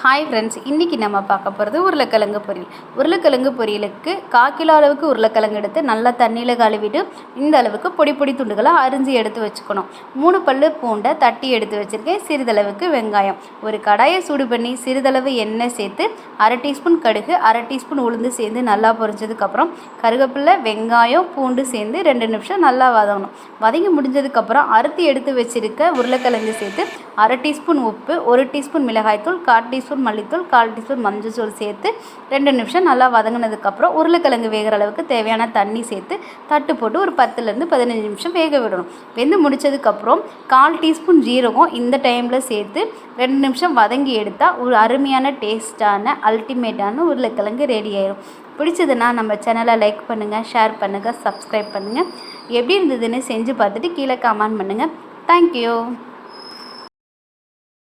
Hi friends இன்றைக்கி நம்ம பார்க்க போகிறது உருளைக்கிழங்கு பொரியல். உருளைக்கிழங்கு பொரியலுக்கு கால் கிலோ அளவுக்கு உருளைக்கிழங்கு எடுத்து நல்லா தண்ணியில் கழுவிட்டு இந்த அளவுக்கு பொடி பொடி துண்டுகளாக அரிஞ்சு எடுத்து வச்சுக்கணும். மூணு பல்லு பூண்டை தட்டி எடுத்து வச்சுருக்கேன். சிறிதளவுக்கு வெங்காயம். ஒரு கடாயை சூடு பண்ணி சிறிதளவு எண்ணெய் சேர்த்து அரை டீஸ்பூன் கடுகு அரை டீஸ்பூன் உளுந்து சேர்ந்து நல்லா பொரிஞ்சதுக்கப்புறம் கருவேப்பிலை வெங்காயம் பூண்டு சேர்ந்து ரெண்டு நிமிஷம் நல்லா வதங்கணும். வதங்கி முடிஞ்சதுக்கப்புறம் அறுத்து எடுத்து வச்சுருக்க உருளைக்கிழங்கு சேர்த்து அரை டீஸ்பூன் உப்பு ஒரு டீஸ்பூன் மிளகாய்த்தூள் கால் டீஸ்பூன் மல்லித்தூள் கால் டீஸ்பூன் மஞ்சள் சேர்த்து ரெண்டு நிமிஷம் நல்லா வதங்கினதுக்கப்புறம் உருளைக்கிழங்கு வேகிற அளவுக்கு தேவையான தண்ணி சேர்த்து தட்டு போட்டு ஒரு பத்துலேருந்து பதினஞ்சு நிமிஷம் வேக விடணும். வெந்து முடிச்சதுக்கப்புறம் கால் டீஸ்பூன் ஜீரகம் இந்த டைமில் சேர்த்து ரெண்டு நிமிஷம் வதங்கி எடுத்தால் ஒரு அருமையான டேஸ்ட்டான அல்டிமேட்டான உருளைக்கிழங்கு ரெடி ஆயிடும் பிடிச்சதுன்னா நம்ம சேனலை லைக் பண்ணுங்கள் ஷேர் பண்ணுங்கள் சப்ஸ்கிரைப் பண்ணுங்கள் எப்படி இருந்ததுன்னு செஞ்சு பார்த்துட்டு கீழே கமெண்ட் பண்ணுங்கள் தேங்க்யூ